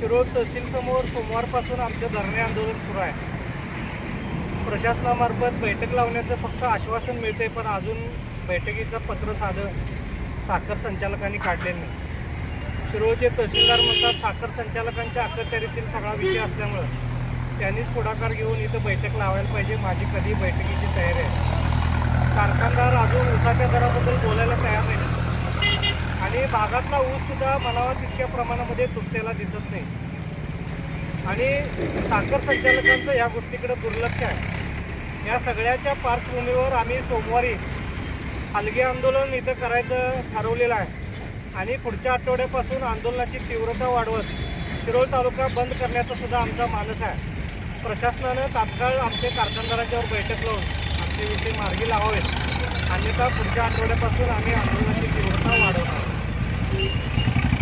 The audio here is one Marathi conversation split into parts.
शिरोळ तहसीलसमोर सोमवारपासून आमचं धरणे आंदोलन सुरू आहे. प्रशासनामार्फत बैठक लावण्याचं फक्त आश्वासन मिळते पण अजून बैठकीचं पत्र साधं साखर संचालकांनी काढलेलं नाही. शिरोळचे तहसीलदार म्हणतात साखर संचालकांच्या अखत्यारीतील सगळा विषय असल्यामुळं त्यांनीच पुढाकार घेऊन इथं बैठक लावायला पाहिजे. माझी कधी बैठकीची तयारी आहे. कारखानदार अजून ऊसाच्या दराबद्दल बोलायला तयार आणि भागातला ऊस सुद्धा म्हणावा तितक्या प्रमाणामध्ये सुटलेला दिसत नाही. आणि साखर संचालकांचं या गोष्टीकडे दुर्लक्ष आहे. या सगळ्याच्या पार्श्वभूमीवर आम्ही सोमवारी हलगे आंदोलन इथं करायचं ठरवलेलं आहे. आणि पुढच्या आठवड्यापासून आंदोलनाची तीव्रता वाढवत शिरोळ तालुका बंद करण्याचा सुद्धा आमचा मानस आहे. प्रशासनानं तात्काळ आमच्या कारखानदारांच्यावर बैठक लावून आमचे विषय मार्गी लावावेत. अन्यथा पुढच्या आठवड्यापासून आम्ही आंदोलनाची तीव्रता वाढवणार शेतकरी एकजुटीचा शेतकरी एकजुटीचा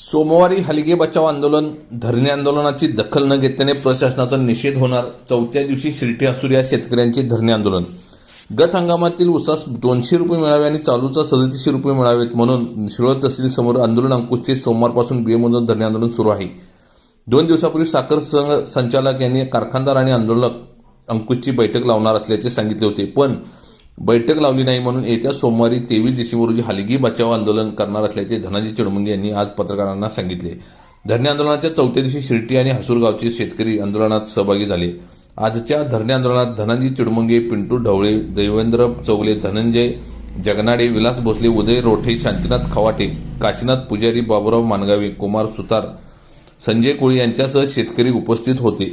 सोमवारी हलगे बचाव आंदोलन धरणे आंदोलनाची दखल न घेतल्याने प्रशासनाचा निषेध होणार चौथ्या दिवशी शिर्टी असुर या शेतकऱ्यांचे धरणे आंदोलन. गत हंगामातील उसास दोनशे रुपये मिळावे आणि चालूचा सदतीसशे रुपये मिळावेत म्हणून शिरोळ तहसील समोर आंदोलन अंकुशचे सोमवारपासून बेमुदत धरणे आंदोलन सुरू आहे. दोन दिवसापूर्वी साखर संघ संचालक यांनी कारखानदार आणि आंदोलक अंकुशची बैठक लावणार असल्याचे सांगितले होते. पण बैठक लावली नाही म्हणून येत्या सोमवारी तेवीस डिसेंबर रोजी हलगी बचाव आंदोलन करणार असल्याचे धनाजी चिडमुंगे यांनी आज पत्रकारांना सांगितले. धरणे आंदोलनाच्या चौथ्या दिवशी शिर्टी आणि हसूरगावचे शेतकरी आंदोलनात सहभागी झाले. आजच्या धरणे आंदोलनात धनाजी चिडमुंगे पिंटू ढवळे देवेंद्र चौगले धनंजय जगनाडे विलास भोसले उदय रोठे शांतीनाथ खवाटे काशीनाथ पुजारी बाबुराव मानगावे कुमार सुतार संजय कोळी यांच्यासह शेतकरी उपस्थित होते.